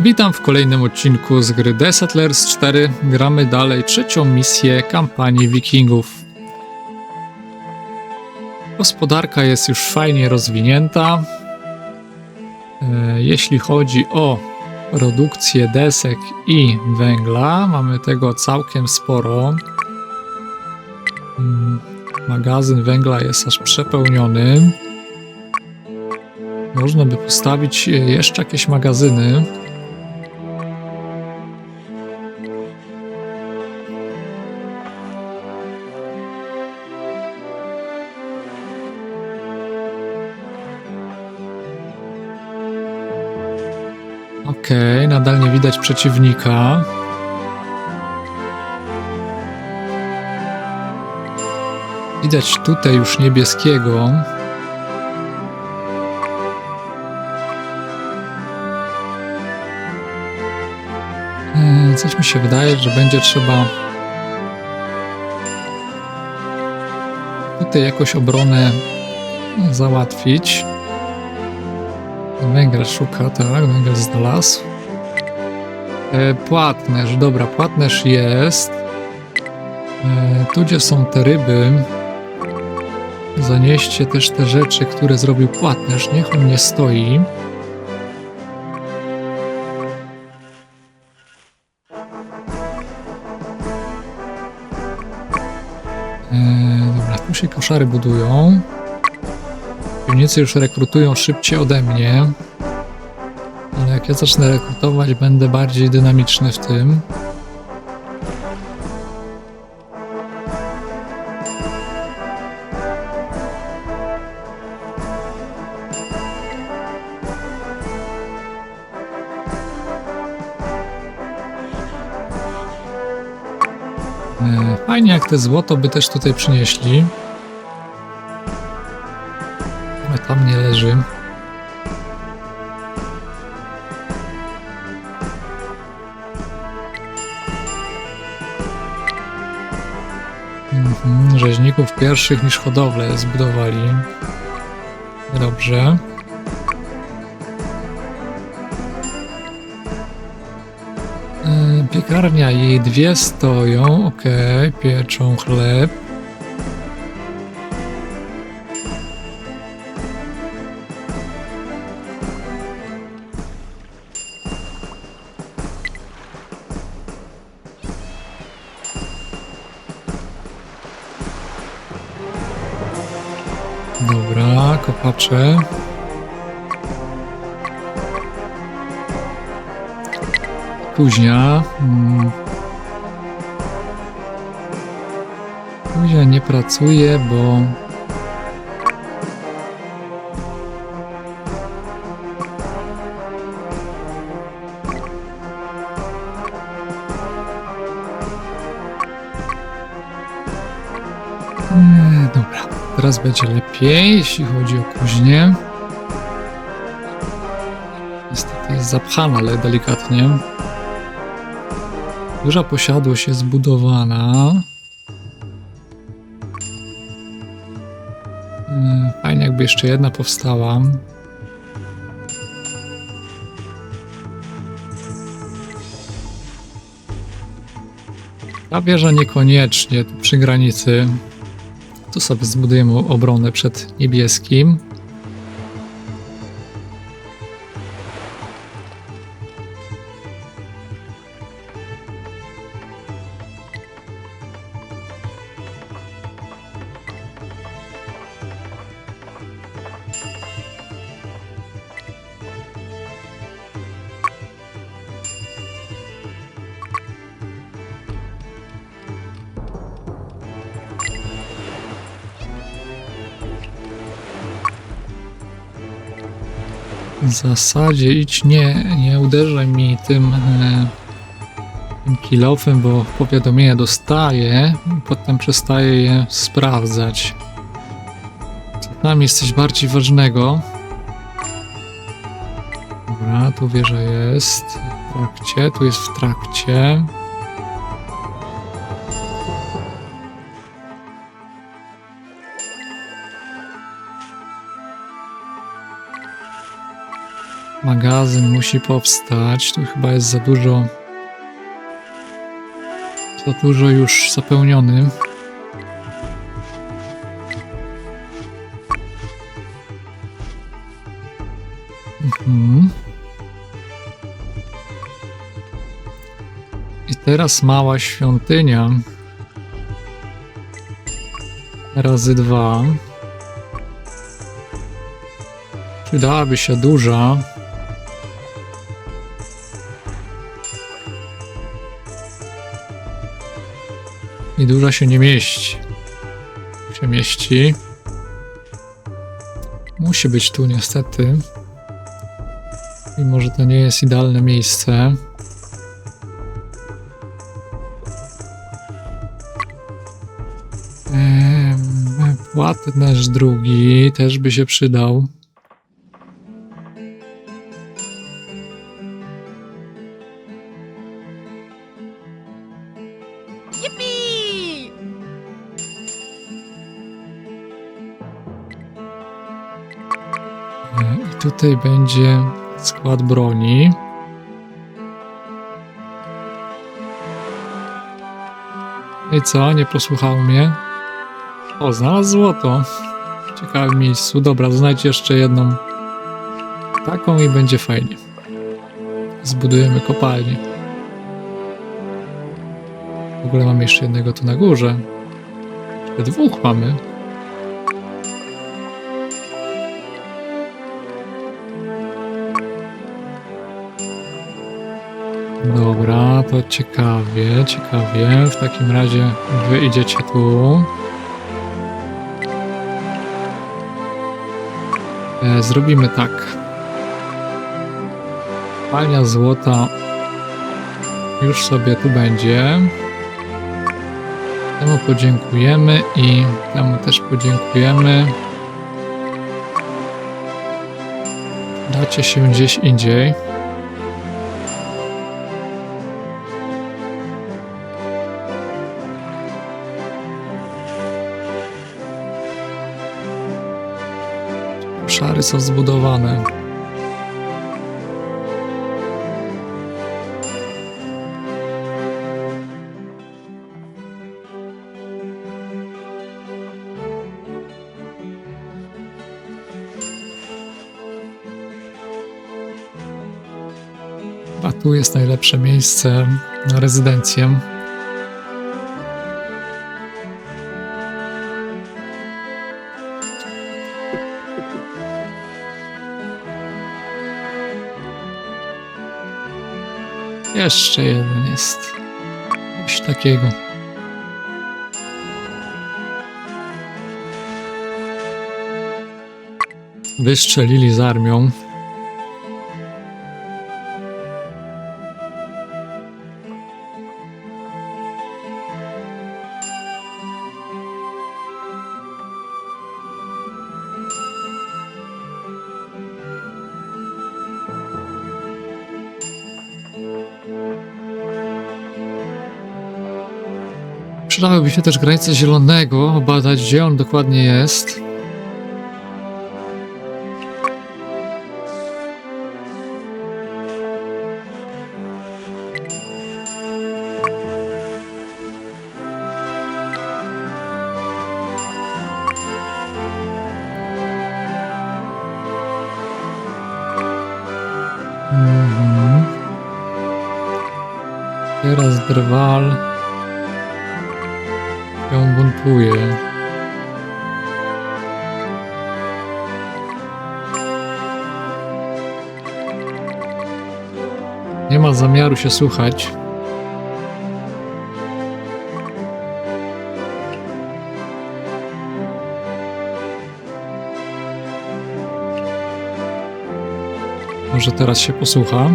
Witam w kolejnym odcinku z gry The Settlers 4. Gramy dalej trzecią misję kampanii Wikingów. Gospodarka jest już fajnie rozwinięta. E, Jeśli chodzi o produkcję desek i węgla, mamy tego całkiem sporo. Mm, Magazyn węgla jest aż przepełniony. Można by postawić e, jeszcze jakieś magazyny. Widać przeciwnika. Widać tutaj już niebieskiego. Eee, Coś mi się wydaje, że będzie trzeba tutaj jakoś obronę załatwić. Węgiel szuka, tak, węgiel znalazł. E, płatnerz, dobra, płatnerz jest. E, tu, gdzie są te ryby, zanieście też te rzeczy, które zrobił płatnerz. Niech on nie stoi. E, dobra, tu się koszary budują. Piwnicy już rekrutują szybciej ode mnie. Jak ja zacznę rekrutować, będę bardziej dynamiczny w tym. E, Fajnie, jak te złoto by też tutaj przynieśli. Pierwszych niż hodowlę zbudowali. Dobrze. E, Piekarnia jej dwie stoją, okej, pieczą chleb. Kopacze. Kuźnia. Mm. Kuźnia nie pracuje, bo... teraz będzie lepiej, jeśli chodzi o kuźnię. Niestety jest zapchana, ale delikatnie. Duża posiadłość jest zbudowana. Yy, Fajnie, jakby jeszcze jedna powstała. Ta wieża niekoniecznie tu przy granicy. Tu sobie zbudujemy obronę przed niebieskim. Zasadzie idź nie, nie uderzaj mi tym, e, tym bo powiadomienia dostaję potem przestaję je sprawdzać. Co tam jest coś bardziej ważnego? Dobra, tu wieża jest w trakcie, tu jest w trakcie. Magazyn musi powstać. Tu chyba jest za dużo. Za dużo już zapełniony. Mhm. I teraz mała świątynia. Razy dwa. Przydałaby się duża. I duża się nie mieści. Się mieści. Musi być tu niestety. Mimo, że to nie jest idealne miejsce. Ehm, Płatnerz drugi też by się przydał. Tutaj będzie skład broni. I co? Nie posłuchał mnie? O, znalazł złoto. W ciekawym miejscu. Dobra, znajdź jeszcze jedną taką i będzie fajnie. Zbudujemy kopalnię. W ogóle mamy jeszcze jednego tu na górze. Dwóch mamy. Dobra, to ciekawie, ciekawie. W takim razie wy idziecie tu. E, zrobimy tak. Palnia złota już sobie tu będzie. Temu podziękujemy i temu też podziękujemy. Dacie się gdzieś indziej. Obszary są zbudowane. A tu jest najlepsze miejsce na rezydencję. Jeszcze jeden jest. Coś takiego. Wystrzelili z armią. Przydałyby się też granice zielonego, badać gdzie on dokładnie jest. Mhm. Teraz drwal buntuje. Nie ma zamiaru się słuchać. Może teraz się posłucha.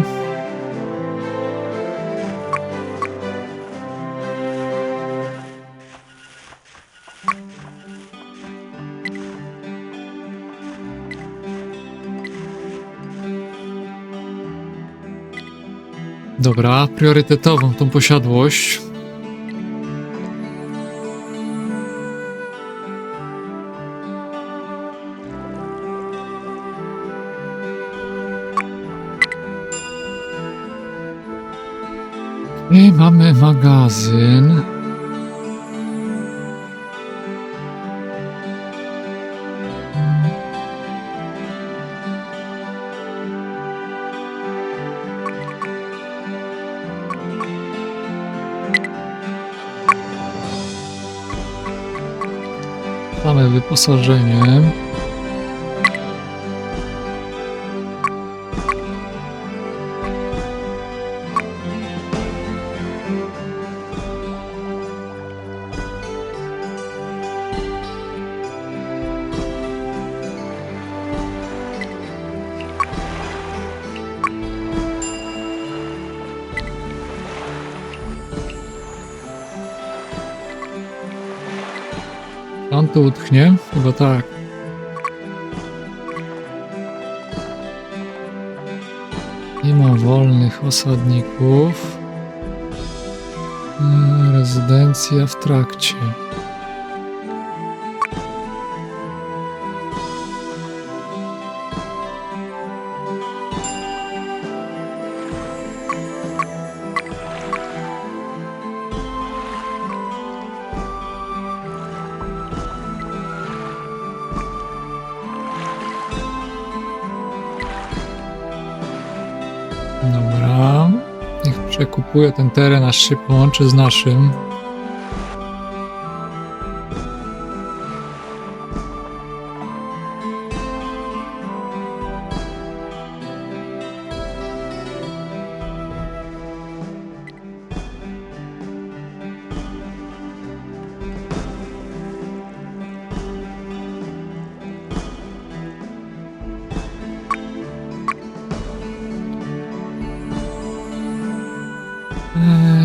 Dobra, priorytetową tą posiadłość. I mamy magazyn. Wyposażenie. On tu utknie? Chyba tak. Nie ma wolnych osadników. E, Rezydencja w trakcie. Ten teren, aż się połączy z naszym.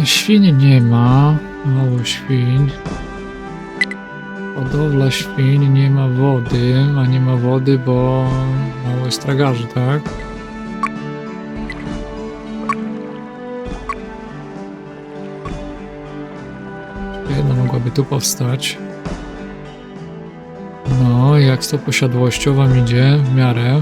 Świń nie ma. Mało świń. Hodowla świń, nie ma wody, a nie ma wody, bo mało jest tragarzy, tak? Jedna mogłaby tu powstać. No, jak z to posiadłością wam idzie w miarę.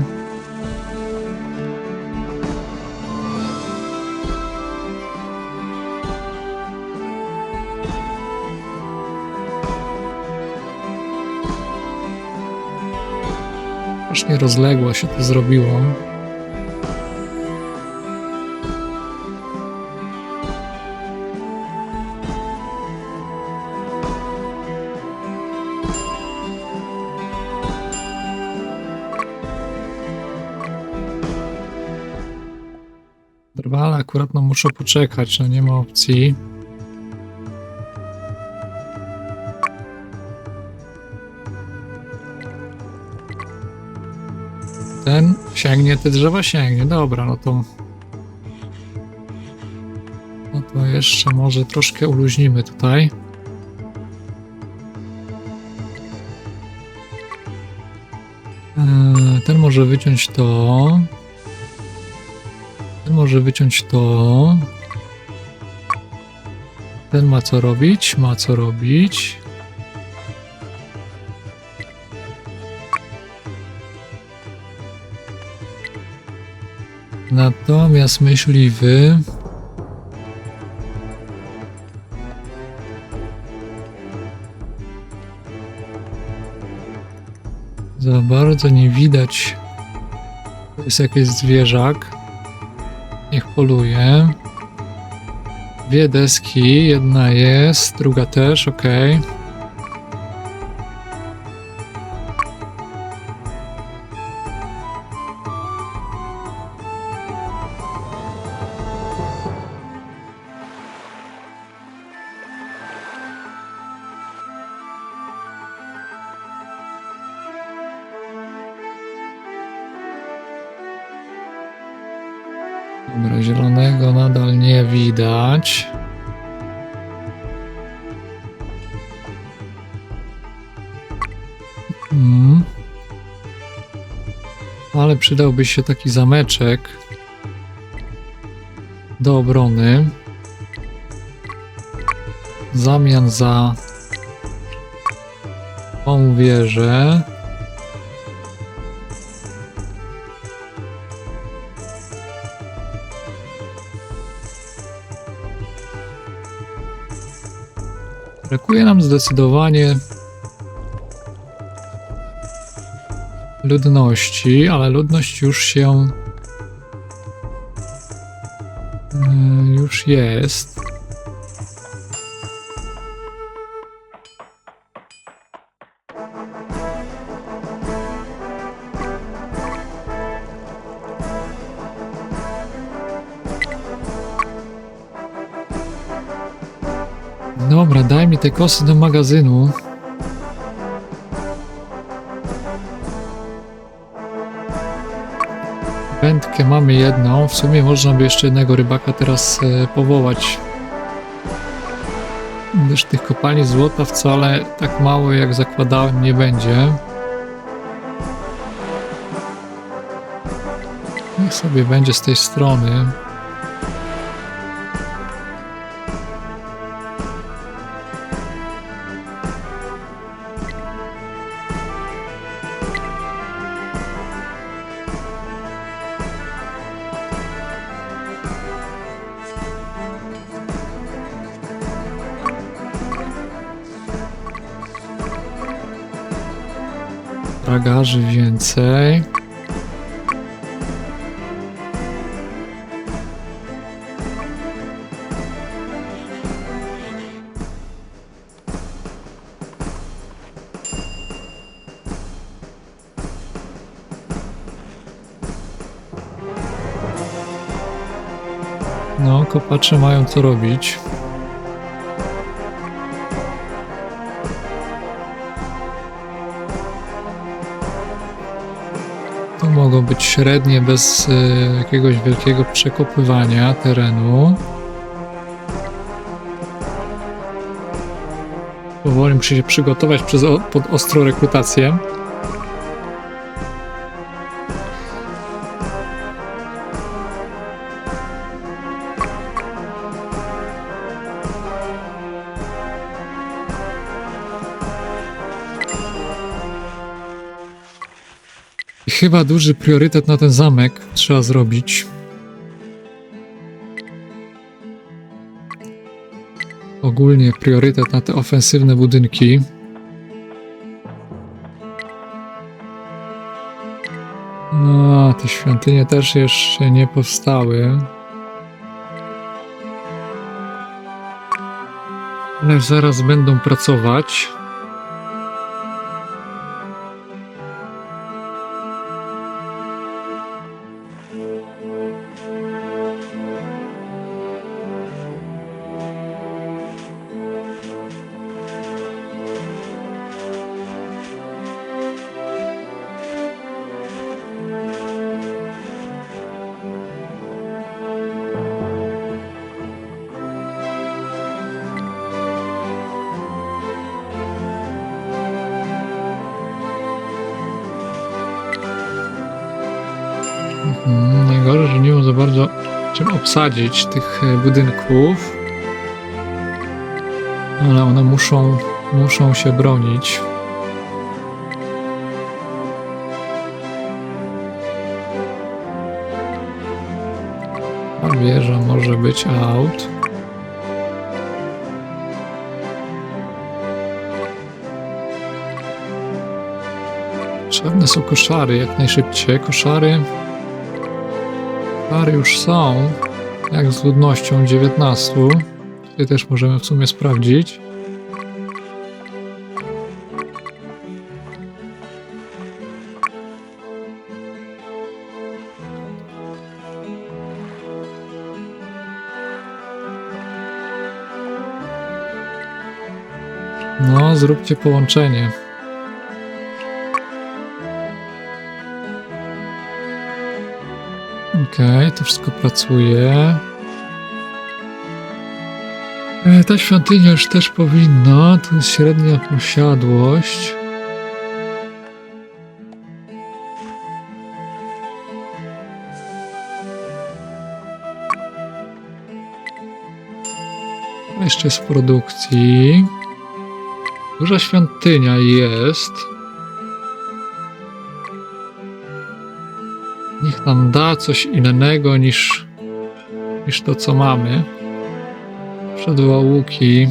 Strasznie rozległo się to zrobiło. Drwale akurat no muszę poczekać, no nie ma opcji. Sięgnie, te drzewa sięgnie. Dobra, no to. No to jeszcze może troszkę uluźnimy tutaj. Eee, Ten może wyciąć to. Ten może wyciąć to. Ten ma co robić? Ma co robić. Natomiast myśliwy. Za bardzo nie widać. To jest jakiś zwierzak. Niech poluje. Dwie deski, jedna jest, druga też, ok. Dobra, zielonego nadal nie widać. Mm. Ale przydałby się taki zameczek do obrony. W zamian za tą wieżę. Brakuje nam zdecydowanie ludności, ale ludność już się e, już jest. Dobra, daj mi te kosy do magazynu. Wędkę mamy jedną. W sumie można by jeszcze jednego rybaka teraz e, powołać. Gdyż tych kopalni złota wcale tak mało jak zakładałem nie będzie. Niech sobie będzie z tej strony. Tragarzy więcej. No, kopacze mają co robić. Być średnie bez e, jakiegoś wielkiego przekopywania terenu. Powoli muszę się przygotować przez pod ostrą rekrutację. Chyba duży priorytet na ten zamek trzeba zrobić. Ogólnie priorytet na te ofensywne budynki. No, te świątynie też jeszcze nie powstały. Ale zaraz będą pracować. Obsadzić tych e, budynków. Ale one muszą, muszą się bronić. Wieża może być out. Potrzebne są koszary jak najszybciej. Koszary Pary już są, jak z ludnością 19. Tutaj też możemy w sumie sprawdzić. No, zróbcie połączenie. Okej, to wszystko pracuje. E, Ta świątynia już też powinna. To jest średnia posiadłość. Jeszcze w produkcji. Duża świątynia jest. Niech nam da coś innego niż, niż to, co mamy. Przedła łuki.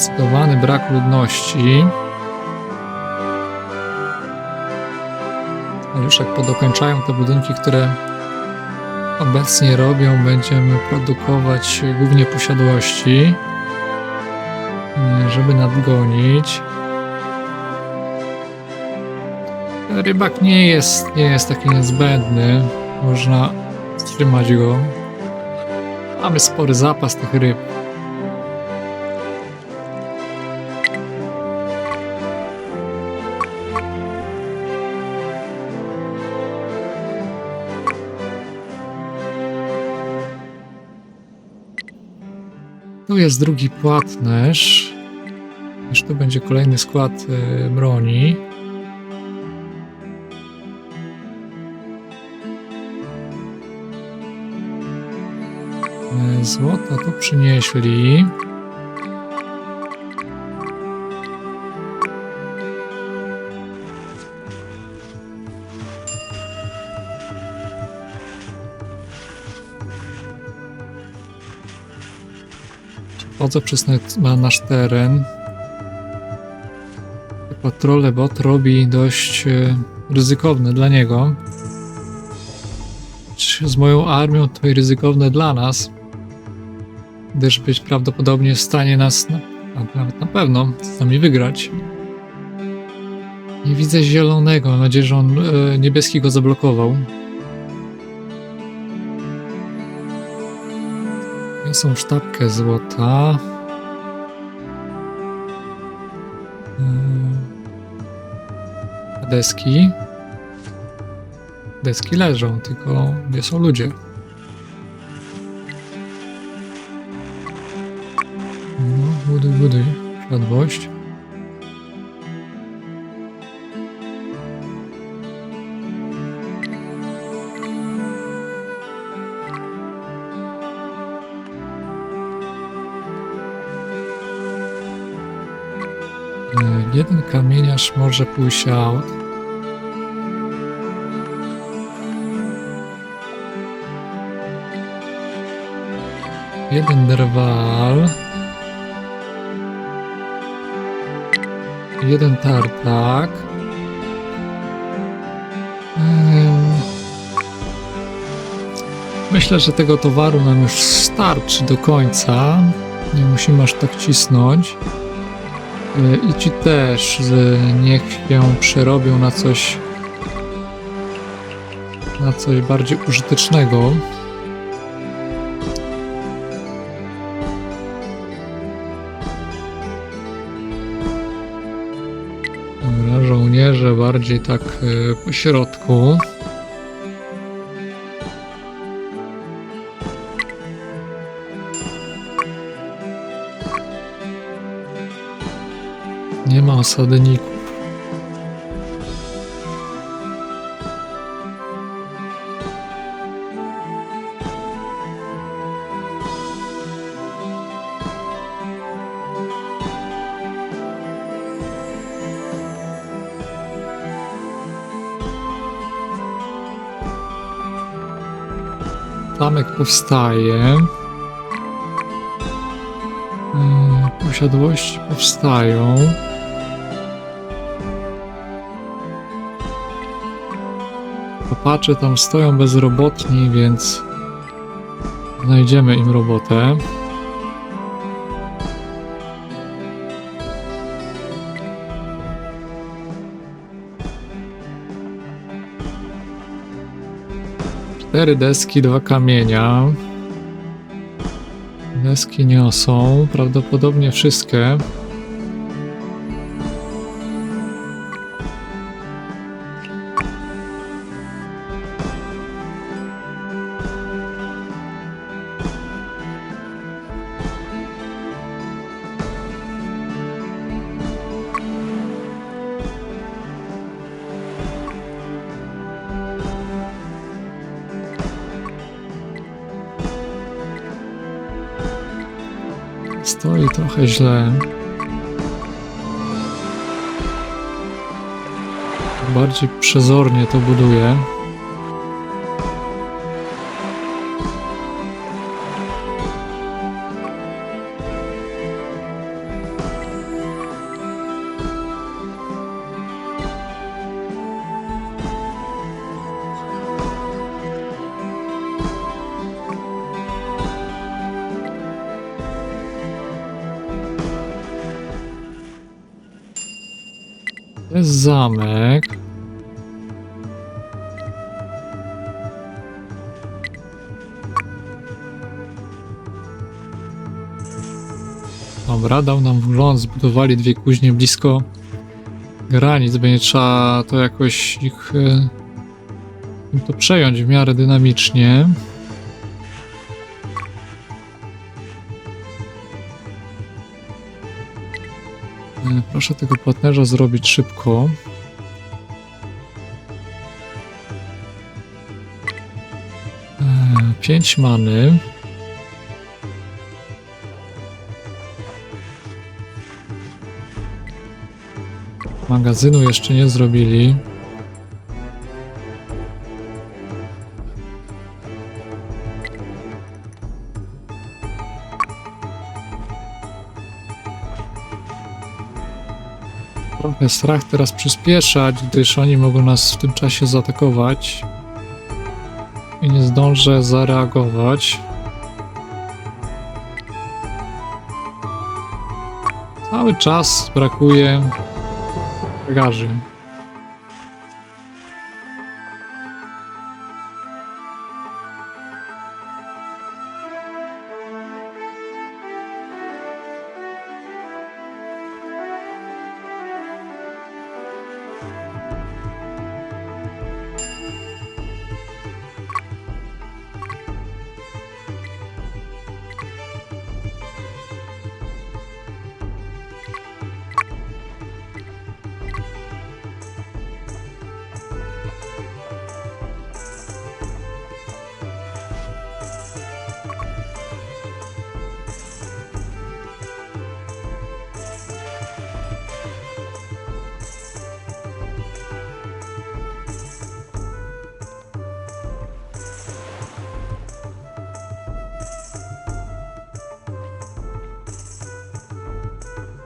zdecydowany brak ludności. Już jak podokończają te budynki, które obecnie robią, będziemy produkować głównie posiadłości, e, żeby nadgonić. Rybak nie jest, nie jest taki niezbędny. Można wstrzymać go. Mamy spory zapas tych ryb. Jest drugi płatnerz. Już tu będzie kolejny skład e, broni. E, Złota tu przynieśli. Wchodzę przez na- na nasz teren. Te Patrole bot robi dość e, ryzykowne dla niego. Z moją armią to i ryzykowne dla nas. Gdyż być prawdopodobnie w stanie nas, nawet na pewno, z nami wygrać. Nie widzę zielonego. Mam nadzieję, że on e, niebieski go zablokował. Są sztabkę złota. Yy, Deski. Deski leżą, tylko gdzie są ludzie? No, buduj, buduj. Światłość. Jeden kamieniarz może pójść out. Jeden drwal. Jeden tartak. Em, Myślę, że tego towaru nam już starczy do końca. Nie musimy aż tak cisnąć. Y, I ci też niech się przerobią na coś na coś bardziej użytecznego. Dobra, żołnierze bardziej tak y, po środku. Nie ma osadników. Zamek powstaje. Yy, Posiadłości powstają. Kopacze tam stoją bezrobotni, więc znajdziemy im robotę. Cztery deski, dwa kamienia. Deski niosą, prawdopodobnie wszystkie. Źle. Bardziej przezornie to buduje. Jest zamek. Dobra, dał nam wgląd, zbudowali dwie kuźnie blisko granic, będzie trzeba to jakoś ich e, to przejąć w miarę dynamicznie. Proszę tego płatnerza zrobić szybko. E, Pięć many. Magazynu jeszcze nie zrobili. Strach teraz przyspieszać, gdyż oni mogą nas w tym czasie zaatakować. I nie zdążę zareagować. Cały czas brakuje bagaży.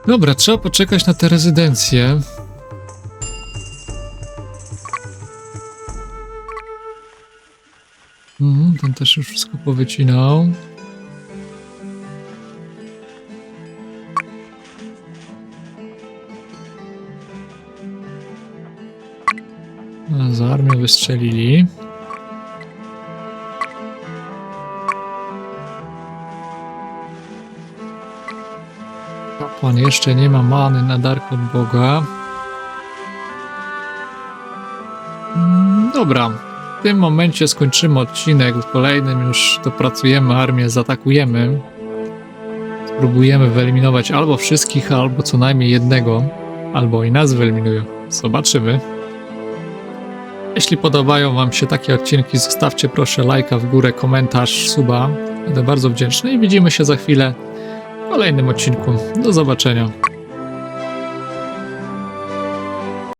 Dobra, trzeba poczekać na te rezydencje. Mhm, ten też już wszystko powycinał. A, Za armię wystrzelili. Kapłan jeszcze nie ma many na dark od Boga. Mm, Dobra, w tym momencie skończymy odcinek. W kolejnym już dopracujemy armię, zaatakujemy. Spróbujemy wyeliminować albo wszystkich, albo co najmniej jednego, albo i nas wyeliminują. Zobaczymy. Jeśli podobają Wam się takie odcinki, zostawcie proszę lajka w górę, komentarz, suba. Będę bardzo wdzięczny i widzimy się za chwilę kolejnym odcinku. Do zobaczenia.